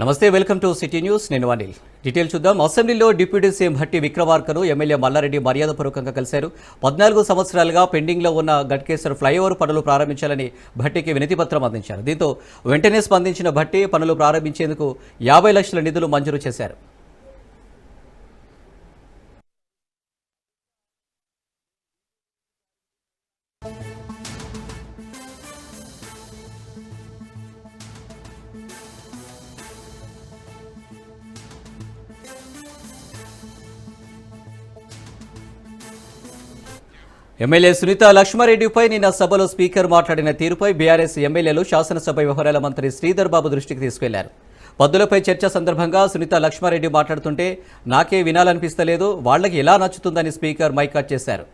నమస్తే welcome to city news. నేను Anil. Detail చూద్దాం. అసెంబ్లీలో డిప్యూటీ సీఎం భట్టి విక్రమార్కను ఎమ్మెల్యే మల్లారెడ్డి మర్యాదపూర్వకంగా కలిశారు. పద్నాలుగు సంవత్సరాలుగా పెండింగ్లో ఉన్న గట్కేశ్వర్ ఫ్లైఓవర్ పనులు ప్రారంభించాలని భట్టికి వినతిపత్రం అందించారు. దీంతో వెంటనే స్పందించిన భట్టి పనులు ప్రారంభించేందుకు యాభై లక్షల నిధులు మంజూరు చేశారు. ఎమ్మెల్యే సునీత లక్ష్మారెడ్డిపై నిన్న సభలో స్పీకర్ మాట్లాడిన తీరుపై బీఆర్ఎస్ ఎమ్మెల్యేలు శాసనసభ వ్యవహారాల మంత్రి శ్రీధర్ బాబు దృష్టికి తీసుకెళ్ళారు. పద్దులపై చర్చ సందర్భంగా సునీత లక్ష్మారెడ్డి మాట్లాడుతుంటే నాకే వినాలనిపిస్తలేదు వాళ్ళకి ఎలా నచ్చుతుందని స్పీకర్ మైకాట్ చేశారు.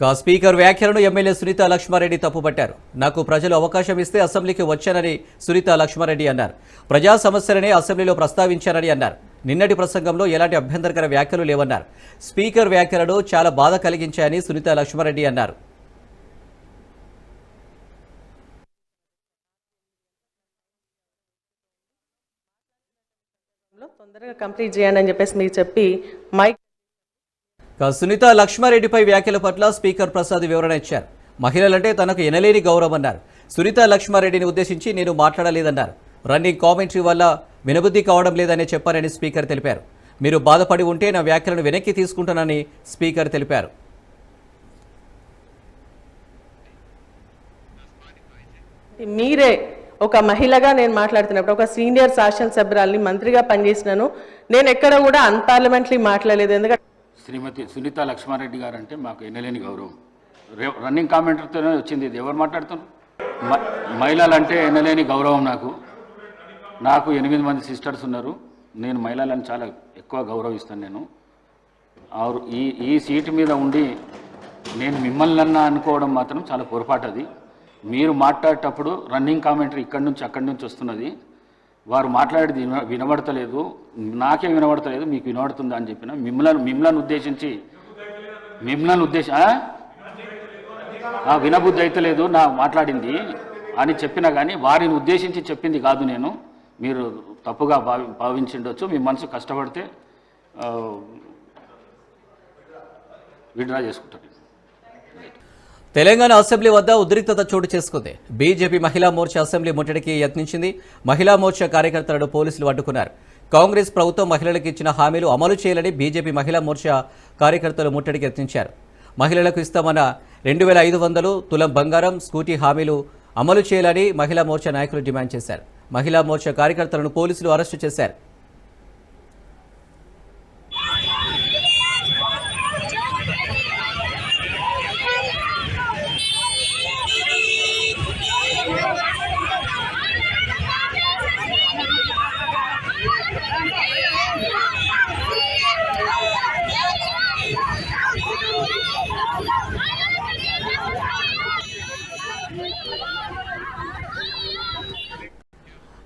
కా స్పీకర్ వ్యాఖ్యలను ఎమ్మెల్యే సునీత లక్ష్మారెడ్డి తప్పుపట్టారు. నాకు ప్రజలు అవకాశం ఇస్తే అసెంబ్లీకి వచ్చానని సునీత లక్ష్మారెడ్డి అన్నారు. ప్రజా సమస్యలనే అసెంబ్లీలో ప్రస్తావించారని అన్నారు. నిన్నటి ప్రసంగంలో ఎలాంటి అభ్యంతరకర వ్యాఖ్యలు లేవన్నారు. స్పీకర్ వ్యాఖ్యలను చాలా బాధ కలిగించాయని సునీత లక్ష్మారెడ్డి అన్నారు. తొందరగా కంప్లీట్ చేయండి అని చెప్పేసి మీరు చెప్పి మైక్ సునీత లక్ష్మారెడ్డిపై వ్యాఖ్యల పట్ల స్పీకర్ ప్రసాద్ వివరణ ఇచ్చారు. మహిళలంటే తనకు ఎనలేని గౌరవం అన్నారు సునీత లక్ష్మారెడ్డిని ఉద్దేశించి నేను మాట్లాడలేదన్నారు. రన్నింగ్ కామెంటరీ వల్ల వినబుద్ధి కావడం లేదని చెప్పారని స్పీకర్ తెలిపారు. మీరు బాధపడి ఉంటే నా వ్యాఖ్యలను వెనక్కి తీసుకుంటానని స్పీకర్ తెలిపారు. మీరే ఒక మహిళగా నేను మాట్లాడుతున్నప్పుడు ఒక సీనియర్ శాసనసభ్యురాల్ని మంత్రిగా పనిచేసినాను. నేను ఎక్కడ కూడా అన్పార్లమెంటరీ మాట్లాడలేదు. ఎందుకంటే శ్రీమతి సునీత లక్ష్మారెడ్డి గారు అంటే మాకు ఎన్నలేని గౌరవం. రే- రన్నింగ్ కామెంటర్తోనే వచ్చింది. ఇది ఎవరు మాట్లాడుతున్నారు? మ- మహిళలంటే ఎన్నలేని గౌరవం నాకు. నాకు ఎనిమిది మంది సిస్టర్స్ ఉన్నారు. నేను మహిళలను చాలా ఎక్కువ గౌరవిస్తాను నేను. ఆరు ఈ ఈ సీటు మీద ఉండి నేను మిమ్మల్ని అన్నా అనుకోవడం మాత్రం చాలా పొరపాటు అది. మీరు మాట్లాడేటప్పుడు రన్నింగ్ కామెంటరీ ఇక్కడి నుంచి అక్కడి నుంచి వస్తున్నది. వారు మాట్లాడేది విన వినబడతలేదు. నాకే వినబడతలేదు మీకు వినబడుతుందా అని చెప్పిన మిమ్మల్ని మిమ్మల్ని ఉద్దేశించి మిమ్మల్ని ఉద్దేశ ఆ? వినబుద్ధి అయితే లేదు నా మాట్లాడింది అని చెప్పినా కానీ వారిని ఉద్దేశించి చెప్పింది కాదు నేను. మీరు తప్పుగా భావి భావించిండొచ్చు మీ మనసు కష్టపడితే విడ్రా చేసుకుంటారు తెలంగాణ అసెంబ్లీ వద్ద ఉద్రిక్తత చోటు చేసుకుంది. బీజేపీ మహిళా మోర్చా అసెంబ్లీ ముట్టడికి యత్నించింది. మహిళా మోర్చా కార్యకర్తలను పోలీసులు అడ్డుకున్నారు. కాంగ్రెస్ ప్రభుత్వం మహిళలకు ఇచ్చిన హామీలు అమలు చేయాలని బీజేపీ మహిళా మోర్చా కార్యకర్తలు ముట్టడికి యత్నించారు. మహిళలకు ఇస్తామన్న రెండు వేల ఐదు వందలు తులం బంగారం స్కూటీ హామీలు అమలు చేయాలని మహిళా మోర్చా నాయకులు డిమాండ్ చేశారు. మహిళా మోర్చా కార్యకర్తలను పోలీసులు అరెస్టు చేశారు.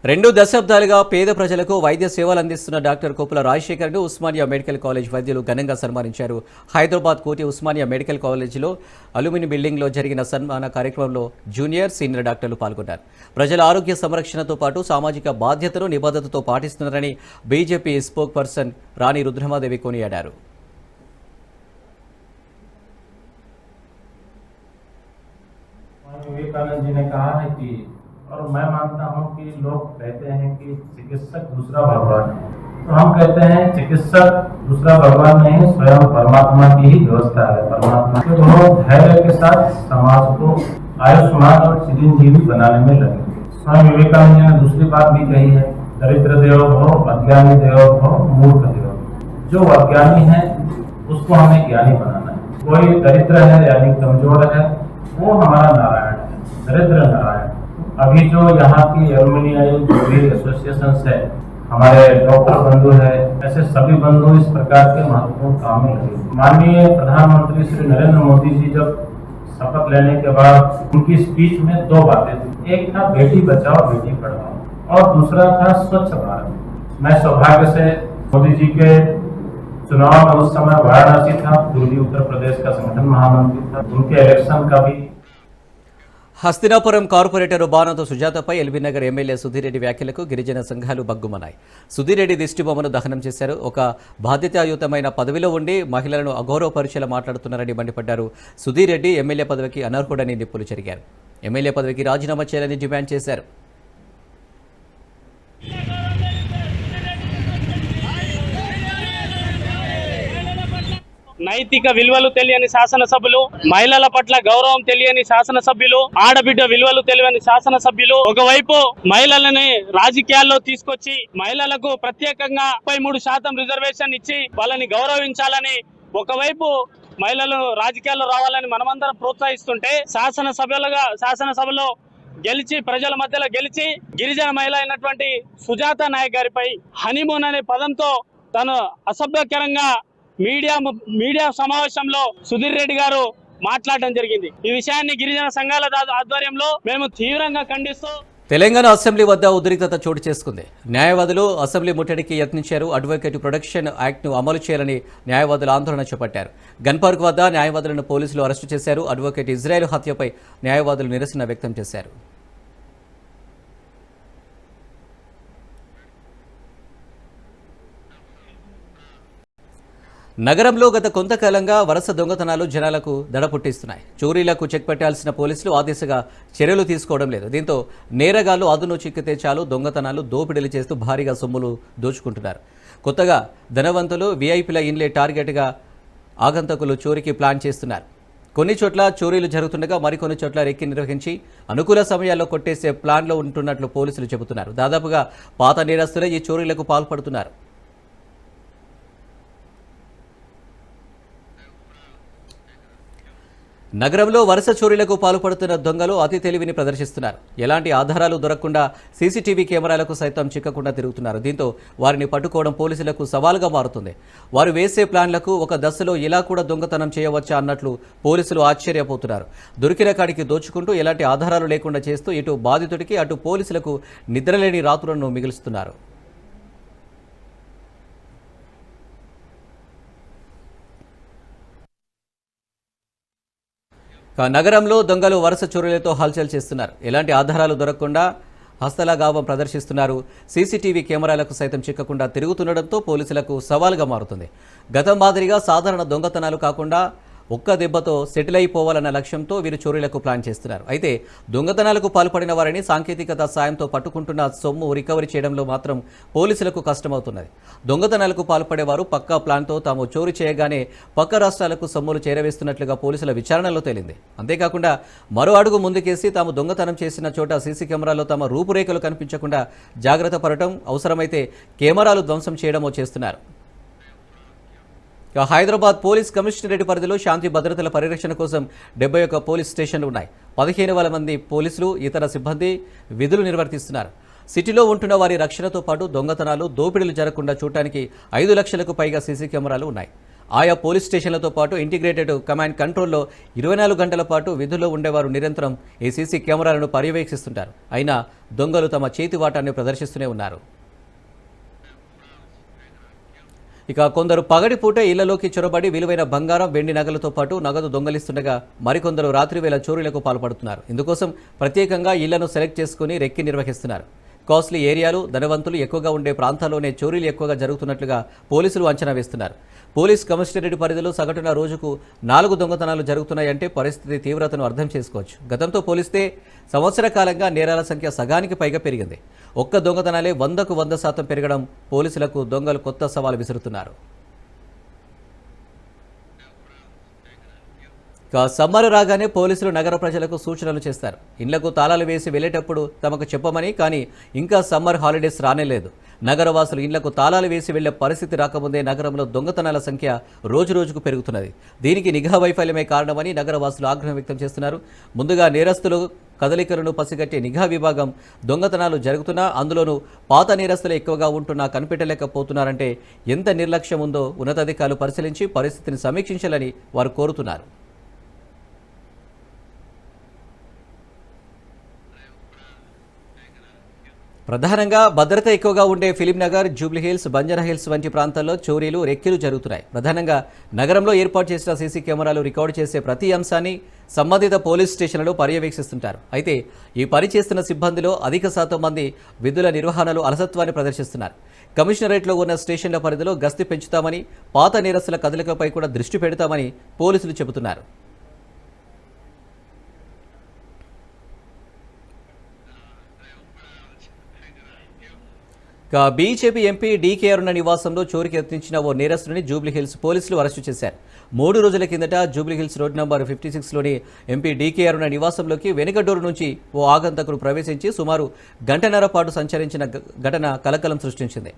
రెండు దశాబ్దాలుగా పేద ప్రజలకు వైద్య సేవలు అందిస్తున్న doctor Koppula రాజశేఖర్ను Osmania medical college వైద్యులు ఘనంగా సన్మానించారు హైదరాబాద్ కోటి ఉస్మానియా మెడికల్ కాలేజీలో అలుమిని బిల్డింగ్లో జరిగిన సన్మాన కార్యక్రమంలో జూనియర్ సీనియర్ డాక్టర్లు పాల్గొన్నారు ప్రజల ఆరోగ్య సంరక్షణతో పాటు సామాజిక బాధ్యతను నిబద్ధతతో పాటిస్తున్నారని BJP spokesperson Rani Rudramadevi కొనియాడారు स्वामी विवेकानंद जी ने कहा है कि और मैं मानता हूँ कि लोग कहते हैं कि चिकित्सक दूसरा भगवान है। तो हम कहते हैं चिकित्सक दूसरा भगवान नहीं, स्वयं परमात्मा की ही व्यवस्था है, परमात्मा के। दोनों धैर्य के साथ समाज को आयुष्मान और चिरंजीवी बनाने में लगे। स्वामी विवेकानंद ने दूसरी बात भी कही है, दरिद्र देव हो, अज्ञानी देव हो, मूर्ख देव। जो अज्ञानी है, उसको हमें ज्ञानी बनाना है। कोई दरिद्र है यानी कमज़ोर है, वो हमारा नारायण है, दरिद्र नारायण। अभी जो यहाँ की एलुमिनियम जो भी एसोसिएशन है, हमारे डॉक्टर बंधु है, ऐसे सभी बंधु इस प्रकार के महत्वपूर्ण काम में लगे माननीय प्रधानमंत्री श्री नरेंद्र मोदी जी जब शपथ लेने के बाद उनकी स्पीच में दो बातें थी। एक था, बेटी बचाओ, बेटी पढ़ाओ। और दूसरा था, स्वच्छ भारत। मैं सौभाग्य से मोदी जी के चुनाव में उस समय वाराणसी था पूर्वी उत्तर प्रदेश का संगठन महामंत्री था। उनके इलेक्शन का भी హస్తినాపురం కార్పొరేటర్ బాణంతో సుజాతపై ఎల్బీనగర్ ఎమ్మెల్యే సుధీరెడ్డి వ్యాఖ్యలకు గిరిజన సంఘాలు బగ్గుమన్నాయి సుధీరెడ్డి దిష్టిబొమ్మను దహనం చేశారు. ఒక బాధ్యతాయుతమైన పదవిలో ఉండి మహిళలను అగౌరవపరిచేలా మాట్లాడుతున్నారని మండిపడ్డారు సుధీరెడ్డి. ఎమ్మెల్యే పదవికి అనర్హుడని నిప్పులు చెరిగారు. ఎమ్మెల్యే పదవికి రాజీనామా చేయాలని డిమాండ్ చేశారు. నైతిక విలువలు తెలియని శాసనసభ్యులు మహిళల పట్ల గౌరవం తెలియని శాసనసభ్యులు ఆడబిడ్డ విలువలు తెలియని శాసనసభ్యులు. ఒకవైపు మహిళలని రాజకీయాల్లో తీసుకొచ్చి మహిళలకు ప్రత్యేకంగా ముప్పై మూడు శాతం రిజర్వేషన్ ఇచ్చి వాళ్ళని గౌరవించాలని ఒకవైపు మహిళలు రాజకీయాల్లో రావాలని మనమందరం ప్రోత్సహిస్తుంటే శాసనసభ్యులుగా శాసనసభలో గెలిచి ప్రజల మధ్యలో గెలిచి గిరిజన మహిళ అయినటువంటి సుజాత నాయక్ గారిపై హనీమూన్ అనే పదంతో తను అసభ్యకరంగా మీడియా మీడియా సమావేశంలో సుధీర్ రెడ్డి గారు మాట్లాడడం జరిగింది. ఈ విషయాన్ని గిరిజన సంఘాల దా- ఆధ్వర్యంలో మేము తీవ్రంగా ఖండిస్తూ తెలంగాణ అసెంబ్లీ వద్ద ఉద్రిక్తత చోటు చేసుకుంది. న్యాయవాదులు అసెంబ్లీ ముట్టడికి యత్నించారు. అడ్వకేట్ ప్రొటెక్షన్ యాక్ట్ను అమలు చేయాలని న్యాయవాదులు ఆందోళన చేపట్టారు. గన్ పార్క్ వద్ద న్యాయవాదులను పోలీసులు అరెస్టు చేశారు. అడ్వకేట్ ఇజ్రాయెల్ హత్యపై న్యాయవాదులు నిరసన వ్యక్తం చేశారు. నగరంలో గత కొంతకాలంగా వరుస దొంగతనాలు జనాలకు దడ పుట్టిస్తున్నాయి చోరీలకు చెక్ పెట్టాల్సిన పోలీసులు ఆ దిశగా చర్యలు తీసుకోవడం లేదు. దీంతో నేరగాళ్ళు అదును చిక్కితే చాలు దొంగతనాలు దోపిడీలు చేస్తూ భారీగా సొమ్ములు దోచుకుంటున్నారు. కొత్తగా ధనవంతులు వీఐపీల ఇన్లే టార్గెట్గా ఆగంతకులు చోరీకి ప్లాన్ చేస్తున్నారు. కొన్ని చోట్ల చోరీలు జరుగుతుండగా మరికొన్ని చోట్ల రెక్కి నిర్వహించి అనుకూల సమయాల్లో కొట్టేసే ప్లాన్లో ఉంటున్నట్లు పోలీసులు చెబుతున్నారు. దాదాపుగా పాత నేరస్తులే ఈ చోరీలకు పాల్పడుతున్నారు. నగరంలో వరుస చోరీలకు పాల్పడుతున్న దొంగలు అతి తెలివిని ప్రదర్శిస్తున్నారు. ఎలాంటి ఆధారాలు దొరకకుండా సీసీటీవీ కెమెరాలకు సైతం చిక్కకుండా తిరుగుతున్నారు. దీంతో వారిని పట్టుకోవడం పోలీసులకు సవాలుగా మారుతుంది. వారు వేసే ప్లాన్లకు ఒక దశలో ఇలా కూడా దొంగతనం చేయవచ్చా అన్నట్లు పోలీసులు ఆశ్చర్యపోతున్నారు. దొరికిన కాడికి దోచుకుంటూ ఎలాంటి ఆధారాలు లేకుండా చేస్తూ ఇటు బాధితుడికి అటు పోలీసులకు నిద్రలేని రాత్రులను మిగులుస్తున్నారు. నగరంలో దొంగలు వరుస చోరీలతో హల్చల్ చేస్తున్నారు. ఎలాంటి ఆధారాలు దొరకకుండా హస్తలాగావం ప్రదర్శిస్తున్నారు. సీసీటీవీ కెమెరాలకు సైతం చిక్కకుండా తిరుగుతుండడంతో పోలీసులకు సవాలుగా మారుతుంది. గతం మాదిరిగా సాధారణ దొంగతనాలు కాకుండా ఒక్క దెబ్బతో సెటిల్ అయిపోవాలన్న లక్ష్యంతో వీరు చోరీలకు ప్లాన్ చేస్తున్నారు. అయితే దొంగతనాలకు పాల్పడిన వారిని సాంకేతికత సాయంతో పట్టుకుంటున్న సొమ్ము రికవరీ చేయడంలో మాత్రం పోలీసులకు కష్టమవుతున్నది. దొంగతనాలకు పాల్పడేవారు పక్కా ప్లాన్తో తాము చోరీ చేయగానే పక్క రాష్ట్రాలకు సొమ్ములు చేరవేస్తున్నట్లుగా పోలీసుల విచారణలో తేలింది. అంతేకాకుండా మరో అడుగు ముందుకేసి తాము దొంగతనం చేసిన చోట సీసీ కెమెరాలో తమ రూపురేఖలు కనిపించకుండా జాగ్రత్త పడటం అవసరమైతే కెమెరాలు ధ్వంసం చేయడమో చేస్తున్నారు. ఇక హైదరాబాద్ పోలీస్ కమిషనరేట్ పరిధిలో శాంతి భద్రతల పరిరక్షణ కోసం డెబ్బై ఒక్క పోలీస్ స్టేషన్లు ఉన్నాయి. పదిహేను వేల మంది పోలీసులు ఇతర సిబ్బంది విధులు నిర్వర్తిస్తున్నారు. సిటీలో ఉంటున్న వారి రక్షణతో పాటు దొంగతనాలు దోపిడీలు జరగకుండా చూడటానికి ఐదు లక్షలకు పైగా సీసీ కెమెరాలు ఉన్నాయి. ఆయా పోలీస్ స్టేషన్లతో పాటు ఇంటిగ్రేటెడ్ కమాండ్ కంట్రోల్లో ఇరవై నాలుగు గంటల పాటు విధుల్లో ఉండేవారు నిరంతరం ఈ సీసీ కెమెరాలను పర్యవేక్షిస్తుంటారు. అయినా దొంగలు తమ చేతి వాటాన్ని ప్రదర్శిస్తూనే ఉన్నారు. ఇక కొందరు పగటిపూట ఇళ్ళలోకి చొరబడి విలువైన బంగారం వెండి నగలతో పాటు నగదు దొంగలిస్తుండగా మరికొందరు రాత్రివేళ చోరీలకు పాల్పడుతున్నారు. ఇందుకోసం ప్రత్యేకంగా ఇళ్ళను సెలెక్ట్ చేసుకుని రెక్కి నిర్వహిస్తున్నారు. కాస్ట్లీ ఏరియాలు ధనవంతులు ఎక్కువగా ఉండే ప్రాంతాల్లోనే చోరీలు ఎక్కువగా జరుగుతున్నట్లుగా పోలీసులు అంచనా వేస్తున్నారు. పోలీస్ కమిషనరేట్ పరిధిలో సగటున రోజుకు నాలుగు దొంగతనాలు జరుగుతున్నాయంటే పరిస్థితి తీవ్రతను అర్థం చేసుకోవచ్చు. గతంతో పోలిస్తే సంవత్సర కాలంగా నేరాల సంఖ్య సగానికి పైగా పెరిగింది. ఒక్క దొంగతనాలే వందకు వంద శాతం పెరగడం పోలీసులకు దొంగలు కొత్త సవాలు విసురుతున్నారు. సమ్మర్ రాగానే పోలీసులు నగర ప్రజలకు సూచనలు చేస్తారు. ఇళ్ళకు తాళాలు వేసి వెళ్ళేటప్పుడు తమకు చెప్పమని కానీ ఇంకా సమ్మర్ హాలిడేస్ రానేలేదు నగరవాసులు ఇళ్ళకు తాళాలు వేసి వెళ్ళే పరిస్థితి రాకముందే నగరంలో దొంగతనాల సంఖ్య రోజు రోజుకు పెరుగుతున్నది. దీనికి నిఘా వైఫల్యమే కారణమని నగరవాసులు ఆగ్రహం వ్యక్తం చేస్తున్నారు. ముందుగా నేరస్తులు కదలికలను పసిగట్టే నిఘా విభాగం దొంగతనాలు జరుగుతున్నా అందులోనూ పాత నేరస్తులు ఎక్కువగా ఉంటున్నా కనిపెట్టలేకపోతున్నారంటే ఎంత నిర్లక్ష్యం ఉందో ఉన్నతాధికారులు పరిశీలించి పరిస్థితిని సమీక్షించాలని వారు కోరుతున్నారు. ప్రధానంగా భద్రత ఎక్కువగా ఉండే ఫిలింనగర్ జూబ్లీ హిల్స్ బంజారా హిల్స్ వంటి ప్రాంతాల్లో చోరీలు రెక్కెలు జరుగుతున్నాయి. ప్రధానంగా నగరంలో ఏర్పాటు చేసిన సీసీ కెమెరాలు రికార్డు చేసే ప్రతి అంశాన్ని సంబంధిత పోలీస్ స్టేషన్లలో పర్యవేక్షిస్తుంటారు. అయితే ఈ పని చేస్తున్న సిబ్బందిలో అధిక శాతం మంది విధుల నిర్వహణలో అలసత్వాన్ని ప్రదర్శిస్తున్నారు. కమిషనరేట్లో ఉన్న స్టేషన్ల పరిధిలో గస్తీ పెంచుతామని పాత నేరస్తుల కదలికపై కూడా దృష్టి పెడతామని పోలీసులు చెబుతున్నారు. ఇక బీజేపీ ఎంపీ డీకే అరుణ నివాసంలో చోరికి యత్నించిన ఓ నేరస్తుని జూబ్లీహిల్స్ పోలీసులు అరెస్టు చేశారు. మూడు రోజుల కిందట జూబ్లీహిల్స్ రోడ్ నంబర్ ఫిఫ్టీ సిక్స్లోని ఎంపీ డీకే అరుణ నివాసంలోకి వెనుకడోరు నుంచి ఓ ఆగంతకుడు ప్రవేశించి సుమారు గంటన్నర పాటు సంచరించిన ఘటన కలకలం సృష్టించింది.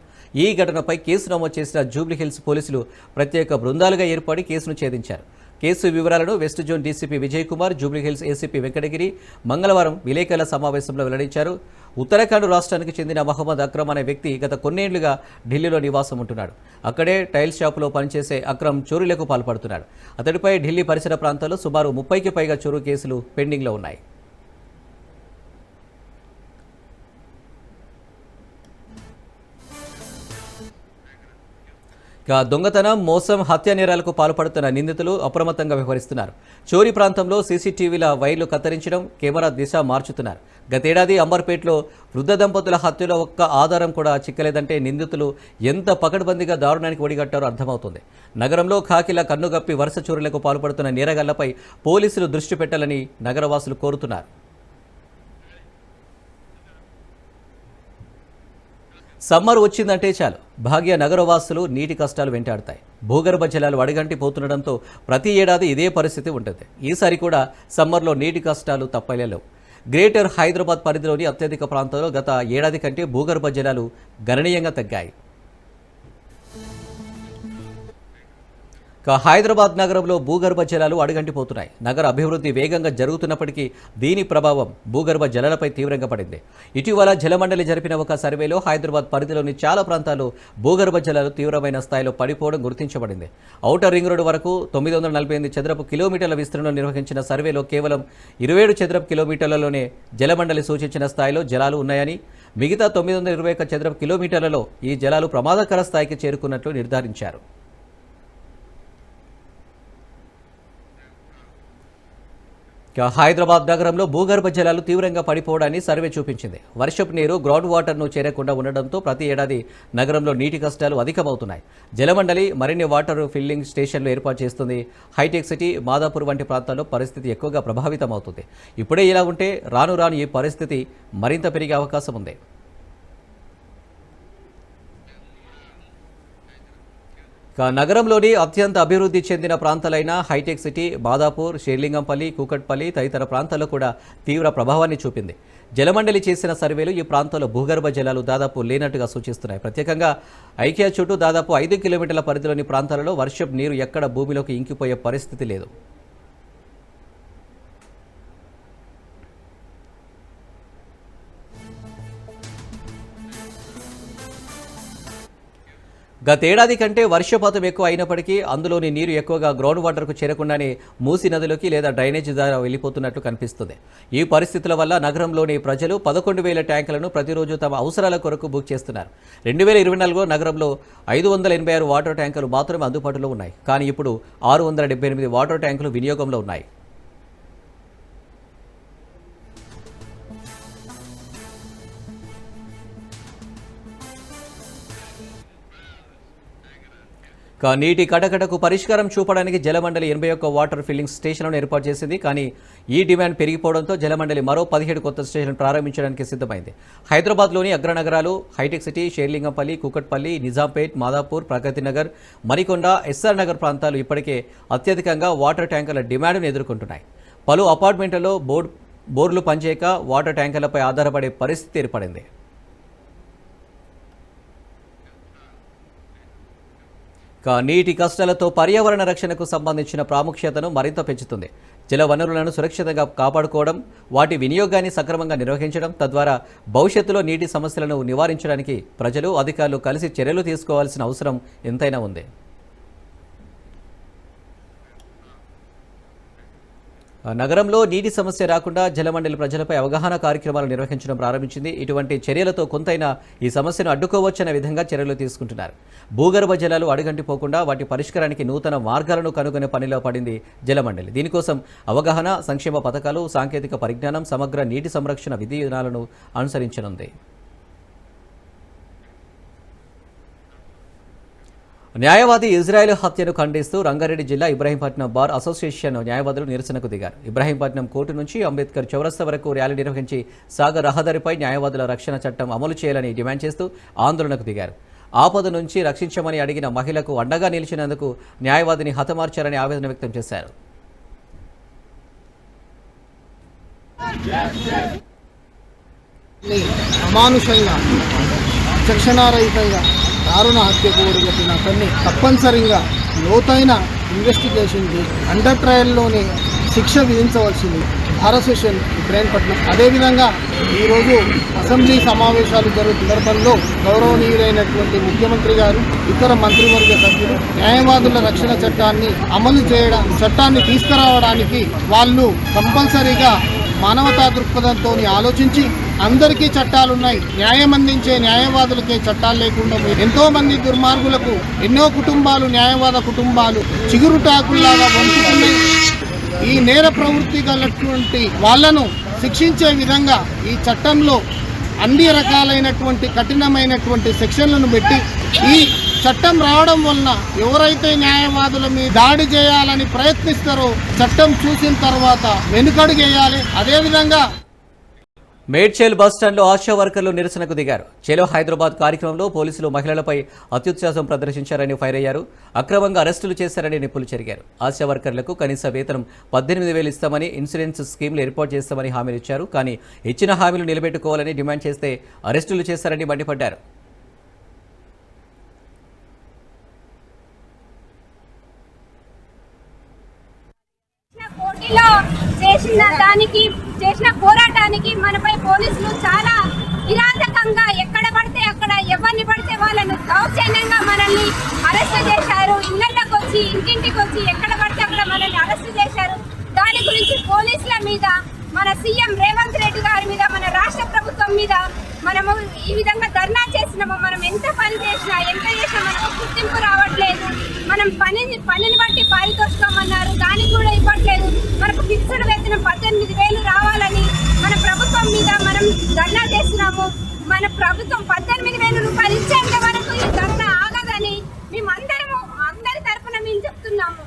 ఈ ఘటనపై కేసు నమోదు చేసిన జూబ్లీహిల్స్ పోలీసులు ప్రత్యేక బృందాలుగా ఏర్పడి కేసును ఛేదించారు. కేసు వివరాలను west zone DCP Vijay Kumar Jubilee Hills ACP Venkatagiri మంగళవారం విలేకరుల సమావేశంలో వెల్లడించారు. ఉత్తరాఖండ్ రాష్ట్రానికి చెందిన మహమ్మద్ అక్రమ్ అనే వ్యక్తి గత కొన్నేళ్ళుగా ఢిల్లీలో నివాసం ఉంటున్నాడు. అక్కడే టైల్ షాపులో పనిచేసే అక్రమ్ చోరీలకు పాల్పడుతున్నాడు. అతడిపై ఢిల్లీ పరిసర ప్రాంతాల్లో సుమారు ముప్పైకి పైగా చోరు కేసులు పెండింగ్లో ఉన్నాయి. ఇక దొంగతనం మోసం హత్య నేరాలకు పాల్పడుతున్న నిందితులు అప్రమత్తంగా వ్యవహరిస్తున్నారు. చోరీ ప్రాంతంలో సీసీటీవీల వైర్లు కత్తిరించడం కెమెరా దిశ మార్చుతున్నారు. గతేడాది అంబర్పేటలో వృద్ధ దంపతుల హత్యలో ఒక్క ఆధారం కూడా చిక్కలేదంటే నిందితులు ఎంత పకడ్బందీగా దారుణానికి ఒడిగట్టారో అర్థమవుతుంది. నగరంలో ఖాకిల కన్నుగప్పి వరుస చోరీలకు పాల్పడుతున్న నేరగాళ్ళపై పోలీసులు దృష్టి పెట్టాలని నగరవాసులు కోరుతున్నారు. సమ్మర్ వచ్చిందంటే చాలు. భాగ్య నగరవాసులు నీటి కష్టాలు వెంటాడతాయి. భూగర్భ జలాలు వడగంటి పోతుండడంతో ప్రతి ఏడాది ఇదే పరిస్థితి ఉంటుంది. ఈసారి కూడా సమ్మర్లో నీటి కష్టాలు తప్పలేవు గ్రేటర్ హైదరాబాద్ పరిధిలోని అత్యధిక ప్రాంతాల్లో గత ఏడాది కంటే భూగర్భ జలాలు గణనీయంగా తగ్గాయి. ఇక హైదరాబాద్ నగరంలో భూగర్భ జలాలు అడుగంటిపోతున్నాయి. నగర అభివృద్ధి వేగంగా జరుగుతున్నప్పటికీ దీని ప్రభావం భూగర్భ జలాలపై తీవ్రంగా పడింది. ఇటీవల జలమండలి జరిపిన ఒక సర్వేలో హైదరాబాద్ పరిధిలోని చాలా ప్రాంతాల్లో భూగర్భ జలాలు తీవ్రమైన స్థాయిలో పడిపోవడం గుర్తించబడింది. ఔటర్ రింగ్ రోడ్డు వరకు తొమ్మిది వందల నలభై ఎనిమిది చదరపు కిలోమీటర్ల విస్తీర్ణం నిర్వహించిన సర్వేలో కేవలం ఇరవై ఏడు చదరపు కిలోమీటర్లలోనే జలమండలి సూచించిన స్థాయిలో జలాలు ఉన్నాయని మిగతా తొమ్మిది వందల ఇరవై ఒక్క చదరపు కిలోమీటర్లలో ఈ జలాలు ప్రమాదకర స్థాయికి చేరుకున్నట్లు నిర్ధారించారు. హైదరాబాద్ నగరంలో భూగర్భ జలాలు తీవ్రంగా పడిపోవడాన్ని సర్వే చూపించింది. వర్షపు నీరు గ్రౌండ్ వాటర్ను చేరకుండా ఉండడంతో ప్రతి ఏడాది నగరంలో నీటి కష్టాలు అధికమవుతున్నాయి. జలమండలి మరిన్ని వాటర్ ఫిల్లింగ్ స్టేషన్లు ఏర్పాటు చేస్తుంది. హైటెక్ సిటీ మాదాపూర్ వంటి ప్రాంతాల్లో పరిస్థితి ఎక్కువగా ప్రభావితం అవుతుంది ఇప్పుడే ఇలా ఉంటే రాను రాను ఈ పరిస్థితి మరింత పెరిగే అవకాశం ఉంది. నగరంలోని అత్యంత అభివృద్ధి చెందిన ప్రాంతాలైన హైటెక్ సిటీ బాదాపూర్ షేర్లింగంపల్లి కూకట్పల్లి తదితర ప్రాంతాల్లో కూడా తీవ్ర ప్రభావాన్ని చూపింది. జలమండలి చేసిన సర్వేలు ఈ ప్రాంతంలో భూగర్భ జలాలు దాదాపు లేనట్టుగా సూచిస్తున్నాయి. ప్రత్యేకంగా ఐకియా చుట్టూ దాదాపు ఐదు కిలోమీటర్ల పరిధిలోని ప్రాంతాలలో వర్షపు నీరు ఎక్కడ భూమిలోకి ఇంకిపోయే పరిస్థితి లేదు. గతేడాది కంటే వర్షపాతం ఎక్కువ అయినప్పటికీ అందులోని నీరు ఎక్కువగా గ్రౌండ్ వాటర్కు చేరకుండానే మూసి నదిలోకి లేదా డ్రైనేజ్ ద్వారా వెళ్ళిపోతున్నట్లు కనిపిస్తుంది. ఈ పరిస్థితుల వల్ల నగరంలోని ప్రజలు పదకొండు వేల ట్యాంకులను ప్రతిరోజు తమ అవసరాల కొరకు బుక్ చేస్తున్నారు. రెండు వేల ఇరవై నాలుగులో నగరంలో ఐదు వందల ఎనభై ఆరు వాటర్ ట్యాంకులు మాత్రమే అందుబాటులో ఉన్నాయి. కానీ ఇప్పుడు ఆరు వందల డెబ్బై ఎనిమిది వాటర్ ట్యాంకులు వినియోగంలో ఉన్నాయి. నీటి కటకటకు పరిష్కారం చూపడానికి జలమండలి ఎనభై ఒక్క వాటర్ ఫిల్లింగ్ స్టేషన్లను ఏర్పాటు చేసింది. కానీ ఈ డిమాండ్ పెరిగిపోవడంతో జలమండలి మరో పదిహేడు కొత్త స్టేషన్లను ప్రారంభించడానికి సిద్ధమైంది. హైదరాబాద్లోని అగ్రనగరాలు హైటెక్ సిటీ షేర్లింగంపల్లి కూకట్పల్లి నిజాంపేట్ మాదాపూర్ ప్రగతి నగర్ మరికొండ ఎస్ఆర్ నగర్ ప్రాంతాలు ఇప్పటికే అత్యధికంగా వాటర్ ట్యాంకర్ల డిమాండ్ను ఎదుర్కొంటున్నాయి. పలు అపార్ట్మెంట్లలో బోర్డు బోర్లు పనిచేయక వాటర్ ట్యాంకర్లపై ఆధారపడే పరిస్థితి ఏర్పడింది. నీటి కష్టాలతో పర్యావరణ రక్షణకు సంబంధించిన ప్రాముఖ్యతను మరింత పెంచుతుంది. జల వనరులను సురక్షితంగా కాపాడుకోవడం వాటి వినియోగాన్ని సక్రమంగా నిర్వహించడం తద్వారా భవిష్యత్తులో నీటి సమస్యలను నివారించడానికి ప్రజలు అధికారులు కలిసి చర్యలు తీసుకోవాల్సిన అవసరం ఎంతైనా ఉంది. నగరంలో నీటి సమస్య రాకుండా జలమండలి ప్రజలపై అవగాహన కార్యక్రమాలు నిర్వహించడం ప్రారంభించింది. ఇటువంటి చర్యలతో కొంతైనా ఈ సమస్యను అడ్డుకోవచ్చనే విధంగా చర్యలు తీసుకుంటున్నారు. భూగర్భ జలాలు అడుగంటిపోకుండా వాటి పరిష్కారానికి నూతన మార్గాలను కనుగొనే పనిలో పడింది జలమండలి. దీనికోసం అవగాహన సంక్షేమ పథకాలు సాంకేతిక పరిజ్ఞానం సమగ్ర నీటి సంరక్షణ విధానాలను అనుసరించనుంది. న్యాయవాది ఇజ్రాయెల్ హత్యను ఖండిస్తూ రంగారెడ్డి జిల్లా ఇబ్రాహీంపట్నం బార్ అసోసియేషన్ న్యాయవాదులు నిరసనకు దిగారు. ఇబ్రాహీంపట్నం కోర్టు నుంచి అంబేద్కర్ చౌరస్తా వరకు ర్యాలీ నిర్వహించి సాగర్ రహదారిపై న్యాయవాదుల రక్షణ చట్టం అమలు చేయాలని డిమాండ్ చేస్తూ ఆందోళనకు దిగారు. ఆపద నుంచి రక్షించమని అడిగిన మహిళకు అండగా నిలిచినందుకు న్యాయవాదిని హతమార్చారని ఆవేదన వ్యక్తం చేశారు. అమానుషంగా చక్షణారహితంగా దారుణ హత్యకు ఒడిగట్టిన అతన్ని తప్పనిసరిగా లోతైన ఇన్వెస్టిగేషన్ చేసి అండర్ ట్రయల్లోనే శిక్ష విధించవలసింది భారత సెషన్ ఇబ్రాహీంపట్నం. అదేవిధంగా ఈరోజు అసెంబ్లీ సమావేశాలు జరుగుతున్న సందర్భంలో గౌరవనీయులైనటువంటి ముఖ్యమంత్రి గారు ఇతర మంత్రివర్గ సభ్యులు న్యాయవాదుల రక్షణ చట్టాన్ని అమలు చేయడం చట్టాన్ని తీసుకురావడానికి వాళ్ళు కంపల్సరీగా మానవతా దృక్పథంతో ఆలోచించి అందరికీ చట్టాలున్నాయి. న్యాయం అందించే న్యాయవాదులకే చట్టాలు లేకుండా ఎంతో మంది దుర్మార్గులకు ఎన్నో కుటుంబాలు న్యాయవాద కుటుంబాలు చిగురుటాకుల్లాగా వంచుతున్నాయి. ఈ నేర ప్రవృత్తి గలటువంటి వాళ్ళను శిక్షించే విధంగా ఈ చట్టంలో అన్ని రకాలైనటువంటి కఠినమైనటువంటి సెక్షన్లను పెట్టి ఈ చట్టం రావడం వలన ఎవరైతే న్యాయవాదుల మీద దాడి చేయాలని ప్రయత్నిస్తారో చట్టం చూసిన తర్వాత వెనుకడుగేయాలి అదేవిధంగా మేడ్చేల్ బస్టాండ్లో ఆశా వర్కర్లు నిరసనకు దిగారు. చెలో హైదరాబాద్ కార్యక్రమంలో పోలీసులు మహిళలపై అత్యుత్సాహం ప్రదర్శించారని ఫైర్ అయ్యారు. అక్రమంగా అరెస్టులు చేశారని నిప్పులు చెరిగారు. ఆశా వర్కర్లకు కనీస వేతనం పద్దెనిమిది వేలు ఇస్తామని ఇన్సూరెన్స్ స్కీమ్లు ఏర్పాటు చేస్తామని హామీలు ఇచ్చారు. కానీ ఇచ్చిన హామీలు నిలబెట్టుకోవాలని డిమాండ్ చేస్తే అరెస్టులు చేశారని మండిపడ్డారు. చేసిన దానికి చేసిన పోరాటానికి మనపై పోలీసులు చాలా నిరాధకంగా ఎక్కడ పడితే అక్కడ ఎవరిని పడితే వాళ్ళను దౌర్జన్యంగా మనల్ని అరెస్ట్ చేశారు. ఇళ్ళలోకి వచ్చి ఇంటింటికి వచ్చి ఎక్కడ పడితే అక్కడ మనల్ని అరెస్ట్ చేశారు. దాని గురించి పోలీసుల మీద మన సీఎం రేవంత్ రెడ్డి గారి మీద మన రాష్ట్ర ప్రభుత్వం మీద మనము ఈ విధంగా ధర్నా చేసినాము మనం ఎంత పని చేసినా ఎంత చేసినా మనకు గుర్తింపు రావట్లేదు. మనం పనిని పనిని బట్టి పారితోషికం అన్నారు దానికి కూడా ఇవ్వట్లేదు. మనకు ఫిక్స్డ్ వేతనం పద్దెనిమిది వేలు రావాలని మన ప్రభుత్వం మీద మనం ధర్నా చేసినాము. మన ప్రభుత్వం పద్దెనిమిది వేల రూపాయలు ఇచ్చే వరకు ఈ ధర్నా ఆగదని మేమందరము అందరి తరఫున మేము చెప్తున్నాము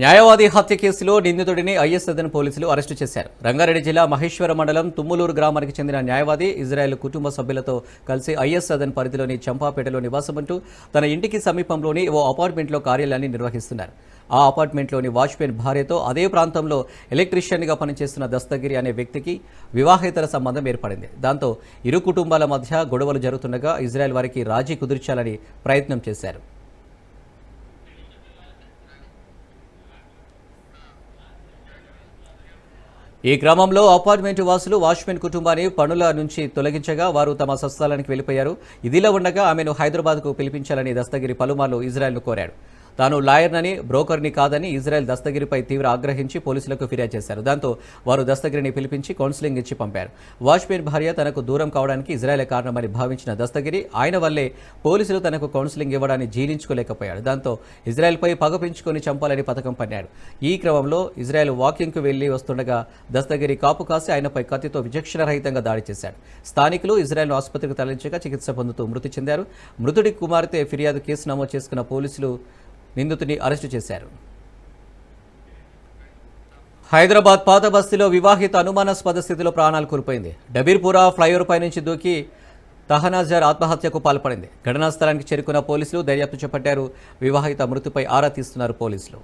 న్యాయవాది హత్య కేసులో నిందితుడిని ఐఎస్ సదన్ పోలీసులు అరెస్టు చేశారు. రంగారెడ్డి జిల్లా మహేశ్వర మండలం తుమ్ములూరు గ్రామానికి చెందిన న్యాయవాది ఇజ్రాయెల్ కుటుంబ సభ్యులతో కలిసి ఐఎస్ సదన్ పరిధిలోని చంపాపేటలో నివాసముంటూ తన ఇంటికి సమీపంలోని ఓ అపార్ట్మెంట్లో కార్యాలయాన్ని నిర్వహిస్తున్నారు. ఆ అపార్ట్మెంట్లోని వాచ్మెన్ భార్యతో అదే ప్రాంతంలో ఎలక్ట్రీషియన్గా పనిచేస్తున్న దస్తగిరి అనే వ్యక్తికి వివాహేతర సంబంధం ఏర్పడింది. దాంతో ఇరు కుటుంబాల మధ్య గొడవలు జరుగుతుండగా ఇజ్రాయెల్ వారికి రాజీ కుదిర్చాలని ప్రయత్నం చేశారు. ఈ క్రమంలో అపార్ట్మెంట్ వాసులు వాచ్మెన్ కుటుంబాన్ని పనుల నుంచి తొలగించగా వారు తమ స్వస్థలానికి వెళ్ళిపోయారు ఇదిలా ఉండగా ఆమెను హైదరాబాద్కు పిలిపించాలని దస్తగిరి పలుమార్లు ఇజ్రాయెల్ను కోరాడు తాను లాయర్నని బ్రోకర్ని కాదని ఇజ్రాయెల్ దస్తగిరిపై తీవ్ర ఆగ్రహించి పోలీసులకు ఫిర్యాదు చేశారు. దాంతో వారు దస్తగిరిని పిలిపించి కౌన్సిలింగ్ ఇచ్చి పంపారు. వాజ్పేయి భార్య తనకు దూరం కావడానికి ఇజ్రాయెల్ కారణమని భావించిన దస్తగిరి ఆయన వల్లే పోలీసులు తనకు కౌన్సిలింగ్ ఇవ్వడాన్ని జీలించుకోలేకపోయాడు దాంతో ఇజ్రాయెల్పై పగ పెంచుకొని చంపాలని పథకం పన్నాడు. ఈ క్రమంలో ఇజ్రాయెల్ వాకింగ్కు వెళ్ళి వస్తుండగా దస్తగిరి కాపు కాసి ఆయనపై కత్తితో విచక్షణరహితంగా దాడి చేశాడు. స్థానికులు ఇజ్రాయెల్ ఆసుపత్రికి తరలించగా చికిత్స పొందుతూ మృతి చెందారు. మృతుడి కుమార్తె ఫిర్యాదు కేసు నమోదు చేసుకున్న పోలీసులు నిందితుని అరెస్టు చేశారు. హైదరాబాద్ పాత బస్తీలో వివాహిత అనుమానాస్పద స్థితిలో ప్రాణాలు కోల్పోయింది. డబీర్పురా ఫ్లైఓవర్ పై నుంచి దూకి తహనాజర్ ఆత్మహత్యకు పాల్పడింది. ఘటనా స్థలానికి చేరుకున్న పోలీసులు దర్యాప్తు చేపట్టారు. వివాహిత మృతిపై ఆరా తీస్తున్నారు పోలీసులు.